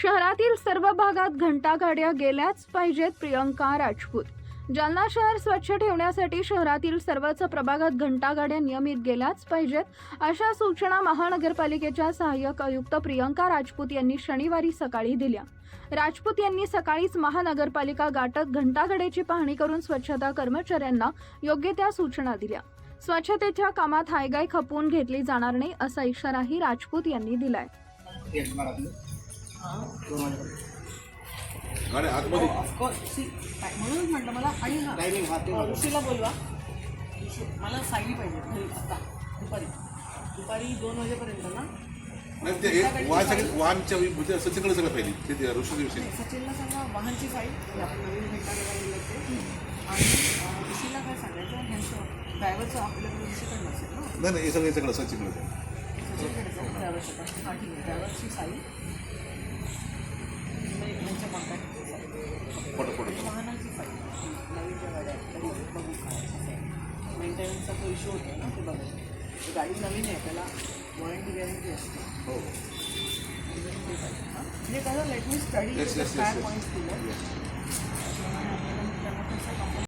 शहरातील सर्व भागात घंटागाड्या गेल्याच पाहिजेत प्रियंका राजपूत. जालना शहर स्वच्छ ठेवण्यासाठी शहरातील सर्वच प्रभागात घंटागाड्या नियमित गेल्याच पाहिजेत अशा सूचना महानगरपालिकेच्या सहाय्यक आयुक्त प्रियंका राजपूत यांनी शनिवारी सकाळी दिल्या. राजपूत यांनी सकाळीच महानगरपालिका गाठत घंटागाड्याची पाहणी करून स्वच्छता कर्मचाऱ्यांना योग्य त्या सूचना दिल्या. स्वच्छतेच्या कामात हायगाय खपवून घेतली जाणार नाही असा इशाराही राजपूत यांनी दिलाय. गाड्या आतमध्ये. ऑफकोर्स सी म्हणूनच म्हटलं मला आणि हा टायमिंग हा ते बघा. ऋषीला बोलवा. ऋषी मला सायली पाहिजे. घरी आता दुपारी. दुपारी दोन वाजेपर्यंत ना. नाही ते एक वाहन सगळे वाहनच्या म्हणजे सचिनकडे सगळं पाहिजे. ते ते ऋषी दिवशी नाही, सचिनला सांगा वाहनची हे आपण नवीन भेटायला गेलं ते. आणि अं, ऋषीला काय सांगायचं? ह्यांचं ड्रायव्हरचं आपल्याकडे ऋषीकडे नसेल ना? नाही नाही हे सगळं सगळं सचिनकडे सचिनकडे जाऊ. ड्रायव्हरचं काय हां ठीक आहे. ड्रायव्हरची फाईल आहे. मेंटेनन्सचा तो इश्यू होतो ना ते बघू तर गाडी नवीन आहे त्याला वॉरंटी गॅरंटी असते. हो. म्हणजे कसं लेट मी स्टडी काय. पॉईंट्स दिले